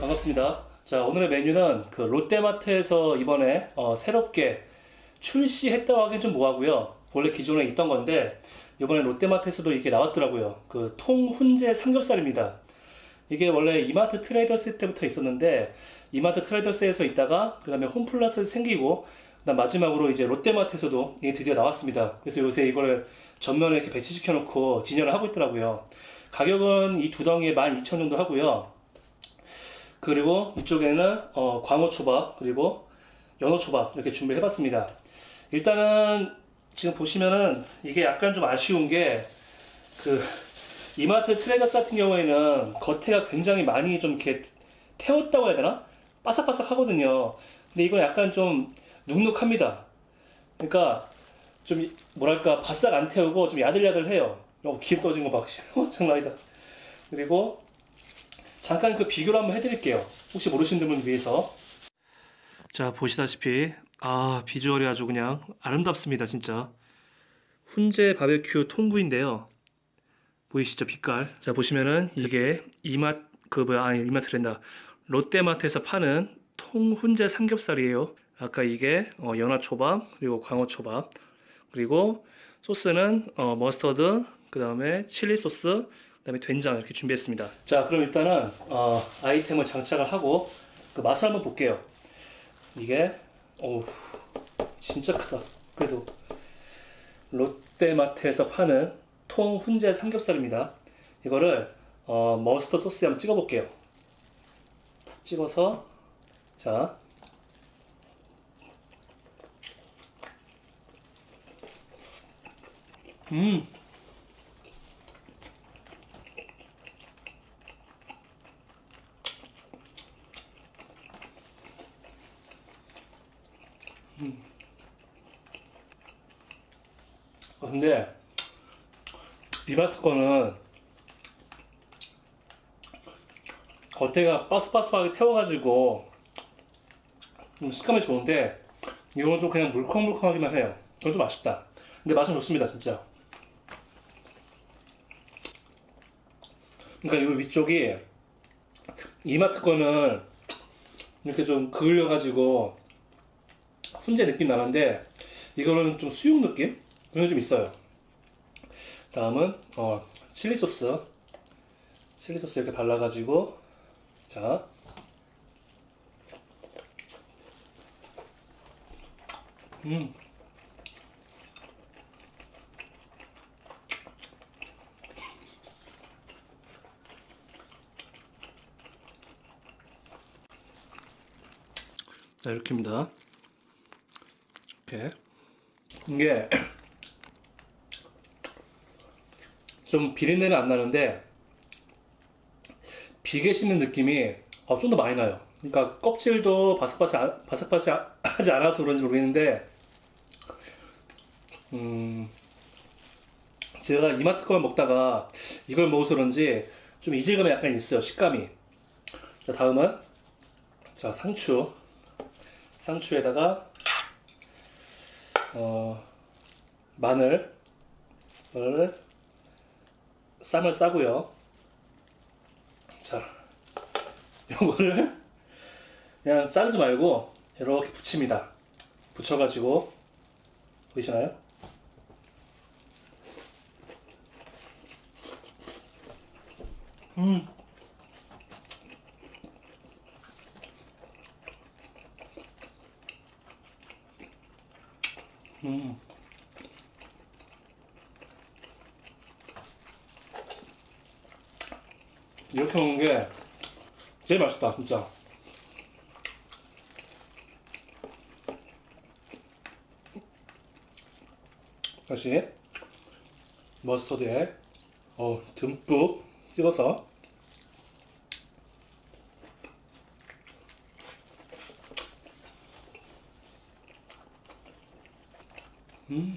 반갑습니다. 자, 오늘의 메뉴는 그 롯데마트에서 이번에 어, 새롭게 출시했다고 하긴 좀 뭐하고요. 원래 기존에 있던 건데 이번에 롯데마트에서도 이게 나왔더라고요. 그 통훈제 삼겹살입니다. 이게 원래 이마트 트레이더스 때부터 있었는데 이마트 트레이더스에서 있다가 그다음에 홈플러스 생기고 그다음 마지막으로 이제 롯데마트에서도 이게 드디어 나왔습니다. 그래서 요새 이거를 전면에 이렇게 배치시켜 놓고 진열을 하고 있더라고요. 가격은 이 두 덩이에 12,000원 정도 하고요. 그리고 이쪽에는 어, 광어초밥 그리고 연어초밥 이렇게 준비를 해봤습니다. 일단은 지금 보시면은 이게 약간 좀 아쉬운 게 그 이마트 트레이더스 같은 경우에는 겉에가 굉장히 많이 좀 이렇게 태웠다고 해야 되나? 바삭바삭 하거든요. 근데 이건 약간 좀 눅눅합니다. 그러니까 좀 이- 뭐랄까 바싹 안 태우고 좀 야들야들해요. 어, 기름 떠진 거 봐. 장난 아니다. 그리고 잠깐 그 비교를 한번 해드릴게요. 혹시 모르시는 분을 위해서. 자 보시다시피 아 비주얼이 아주 그냥 아름답습니다 진짜. 훈제 바베큐 통구인데요. 보이시죠 빛깔. 자 보시면은 이게 이맛 그 뭐야 아니 이마트랜다 롯데마트에서 파는 통 훈제 삼겹살이에요. 아까 이게 어, 연어초밥 그리고 광어초밥 그리고 소스는 어, 머스터드 그 다음에 칠리 소스 그 다음에 된장 이렇게 준비했습니다. 자 그럼 일단은 어, 아이템을 장착을 하고 그 맛을 한번 볼게요. 이게 오 진짜 크다. 그래도 롯데마트에서 파는 통 훈제 삼겹살입니다. 이거를 어, 머스터드 소스에 한번 찍어볼게요. 푹 찍어서 자 음. 음. 어, 근데 비마트 거는 겉에가 바스바스하게 태워가지고 좀 식감이 좋은데 이거는 좀 그냥 물컹물컹하기만 해요. 이건 좀 아쉽다. 근데 맛은 좋습니다, 진짜. 그러니까 이 위쪽이 이마트 거는 이렇게 좀 그을려가지고 훈제 느낌 나는데 이거는 좀 수육 느낌? 그런 게 좀 있어요. 다음은 어, 칠리 소스. 칠리 소스 이렇게 발라가지고 자. 음. 자, 이렇게입니다. 이렇게. 이게 좀 비린내는 안 나는데 비계 씹는 느낌이 어, 좀 더 많이 나요. 그러니까 껍질도 바삭바삭 바삭바삭하지 않아서 그런지 모르겠는데 음 제가 이마트 거만 먹다가 이걸 먹어서 그런지 좀 이질감이 약간 있어요 식감이. 자 다음은 자 상추 상추에다가 어, 마늘 을 쌈을 싸고요. 자, 요거를 그냥 자르지 말고 이렇게 붙입니다. 붙여가지고 보이시나요? 음. 음. 이렇게 먹는 게 제일 맛있다, 진짜. 다시 머스터드에 어, 듬뿍 찍어서 음.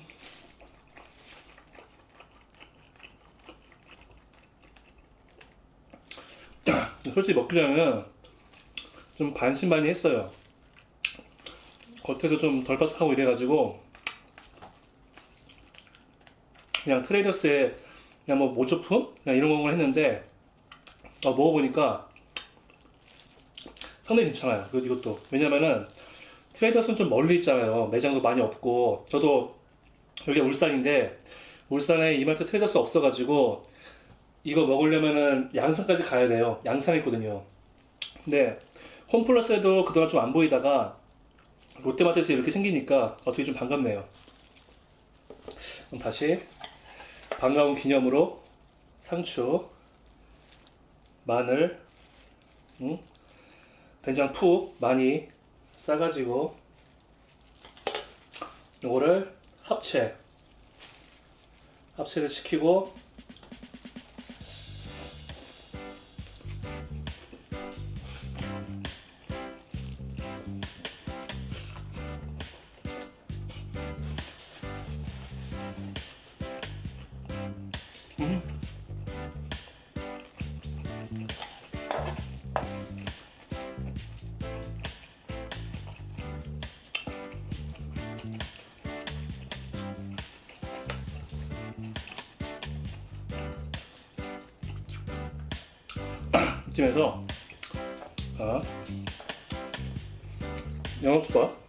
솔직히 먹기 전에는 좀 반신반의 했어요. 겉에도 좀 덜 바삭하고 이래가지고 그냥 트레이더스에 그냥 뭐 모조품 그냥 이런 걸 했는데 어, 먹어보니까 상당히 괜찮아요. 그리고 이것도 왜냐면은 트레이더스는 좀 멀리 있잖아요. 매장도 많이 없고 저도 여기 울산인데 울산에 이마트 트레이더스 없어가지고 이거 먹으려면은 양산까지 가야 돼요. 양산에 있거든요. 근데 홈플러스에도 그동안 좀 안 보이다가 롯데마트에서 이렇게 생기니까 어떻게 좀 반갑네요. 그럼 다시 반가운 기념으로 상추, 마늘, 응? 된장 푹 많이 싸가지고 요거를 합체 합체를 시키고 이쯤에서 자 양념수밥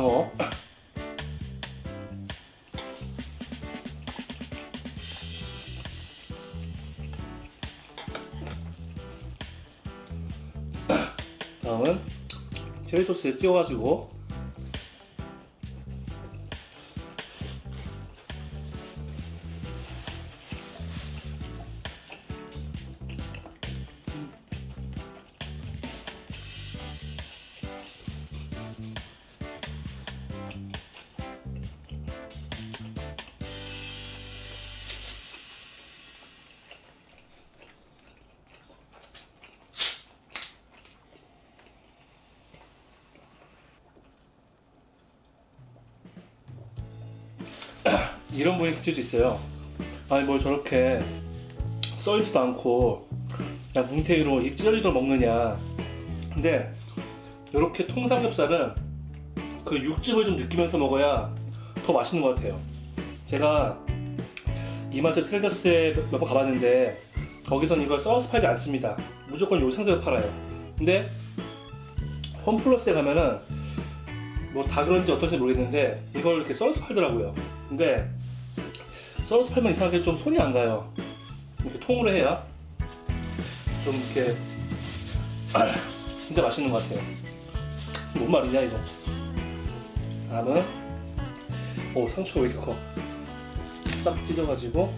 광어. 다음은 체리 소스에 찍어가지고 이런 분이 계실 수 있어요. 아니 뭘 저렇게 썰지도 않고 그냥 뭉태기로 이 찢어지도록 먹느냐. 근데 이렇게 통삼겹살은 그 육즙을 좀 느끼면서 먹어야 더 맛있는 것 같아요. 제가 이마트 트레이더스에 몇 번 가봤는데 거기선 이걸 썰어서 팔지 않습니다. 무조건 요 상태로 팔아요. 근데 홈플러스에 가면은 뭐 다 그런지 어떤지 모르겠는데 이걸 이렇게 썰어서 팔더라고요. 근데 썰어서 팔면 이상하게 좀 손이 안 가요. 이렇게 통으로 해야 좀 이렇게 진짜 맛있는 것 같아요. 뭔 말이냐 이거. 다음은 오 상추가 왜 이렇게 커? 싹 찢어가지고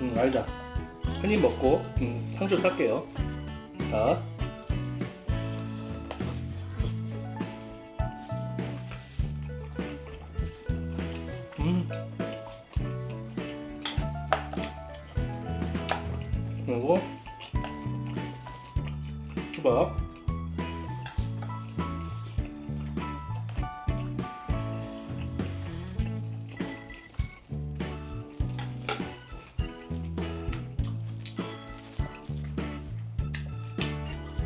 음 알자. 한입 먹고 음, 상추 쌀게요. 자. 초밥.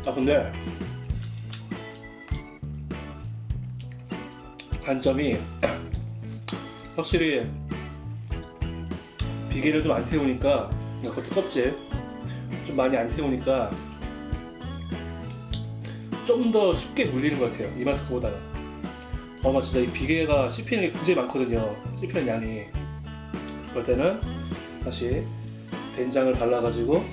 아 근데 단점이 확실히 비계를 좀 안 태우니까 그것도 껍질 좀 많이 안 태우니까 좀 더 쉽게 물리는 것 같아요 이마트 거보다는. 어나 진짜 이 비계가 씹히는 게 굉장히 많거든요 씹히는 양이. 그럴 때는 다시 된장을 발라가지고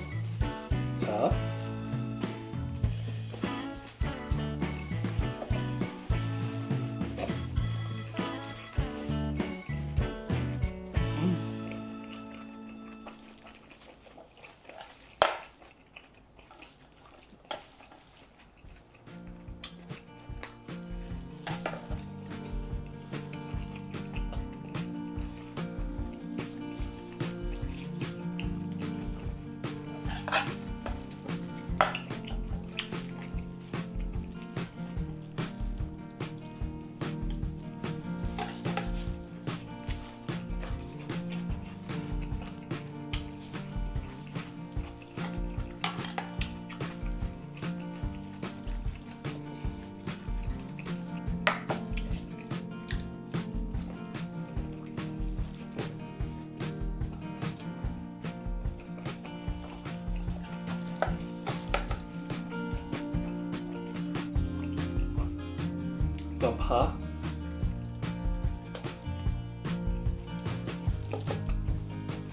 일단 파.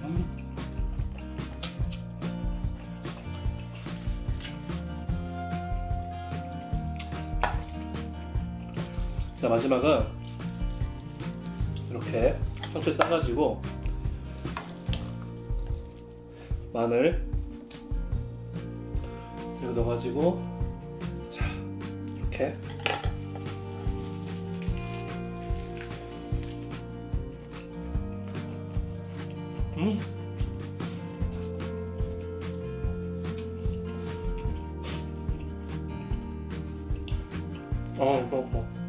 음. 자 마지막은 이렇게 천천히 싸가지고 마늘 이거 넣어가지고 자 이렇게 음 어, 어, 어.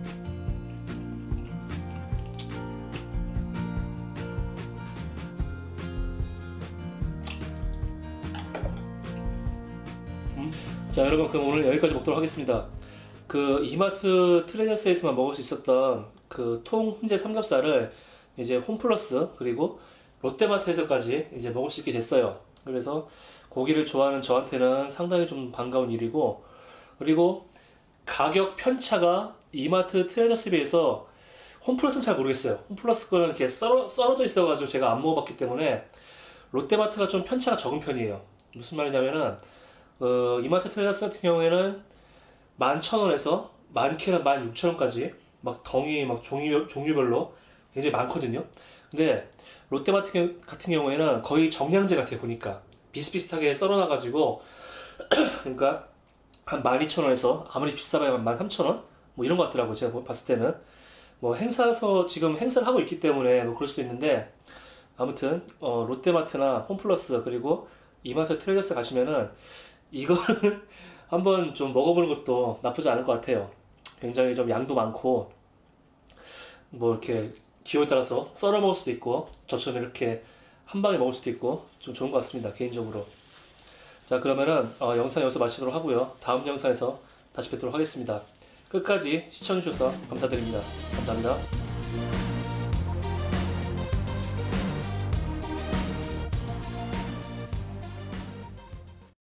자 여러분 그럼 오늘 여기까지 먹도록 하겠습니다. 그 이마트 트레저스에서만 먹을 수 있었던 그 통 훈제 삼겹살을 이제 홈플러스 그리고 롯데마트에서까지 이제 먹을 수 있게 됐어요. 그래서 고기를 좋아하는 저한테는 상당히 좀 반가운 일이고 그리고 가격 편차가 이마트 트레저스에 비해서 홈플러스는 잘 모르겠어요. 홈플러스 거는 이렇게 썰어, 썰어져 있어가지고 제가 안 먹어봤기 때문에 롯데마트가 좀 편차가 적은 편이에요. 무슨 말이냐면은 어, 이마트 트레이더스 같은 경우에는 11,000원에서 많게는 16,000원까지 막 덩이 막 종류, 종류별로 굉장히 많거든요. 근데 롯데마트 같은 경우에는 거의 정량제 같아요, 보니까. 비슷비슷하게 썰어놔가지고, 그러니까 한 12,000원에서 아무리 비싸봐야 13,000원? 뭐 이런 것 같더라고요, 제가 봤을 때는. 뭐 행사에서 지금 행사를 하고 있기 때문에 뭐 그럴 수도 있는데, 아무튼, 어, 롯데마트나 홈플러스 그리고 이마트 트레이더스 가시면은 이거는 한번 좀 먹어보는 것도 나쁘지 않을 것 같아요. 굉장히 좀 양도 많고, 뭐 이렇게 기호에 따라서 썰어 먹을 수도 있고, 저처럼 이렇게 한 방에 먹을 수도 있고, 좀 좋은 것 같습니다, 개인적으로. 자, 그러면은 어, 영상 여기서 마치도록 하고요. 다음 영상에서 다시 뵙도록 하겠습니다. 끝까지 시청해주셔서 감사드립니다. 감사합니다.